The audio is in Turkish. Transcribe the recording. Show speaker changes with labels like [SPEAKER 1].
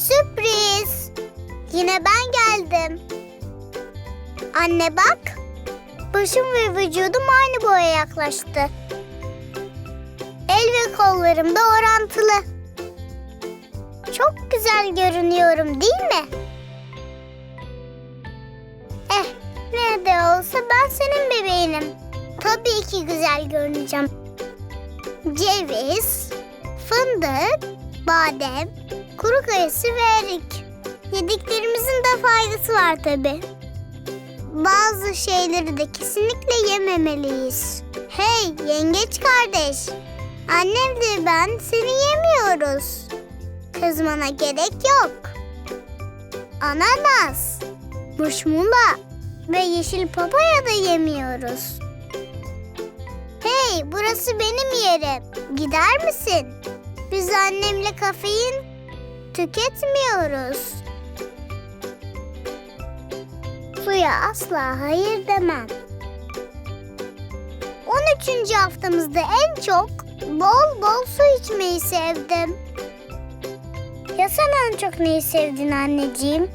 [SPEAKER 1] Sürpriz. Yine ben geldim. Anne bak. Başım ve vücudum aynı boya yaklaştı. El ve kollarım da orantılı. Çok güzel görünüyorum değil mi? Eh, ne de olsa ben senin bebeğinim. Tabii ki güzel görüneceğim. Ceviz, fındık, badem, kuru kayısı ve erik. Yediklerimizin de faydası var tabii. Bazı şeyleri de kesinlikle yememeliyiz. Hey yengeç kardeş. Annemle ben seni yemiyoruz. Kızmana gerek yok. Ananas, muşmula ve yeşil papaya da yemiyoruz. Hey burası benim yerim. Gider misin? Biz annemle kafein tüketmiyoruz. Suya asla hayır demem. 13. haftamızda en çok bol bol su içmeyi sevdim. Ya sen en çok neyi sevdin anneciğim?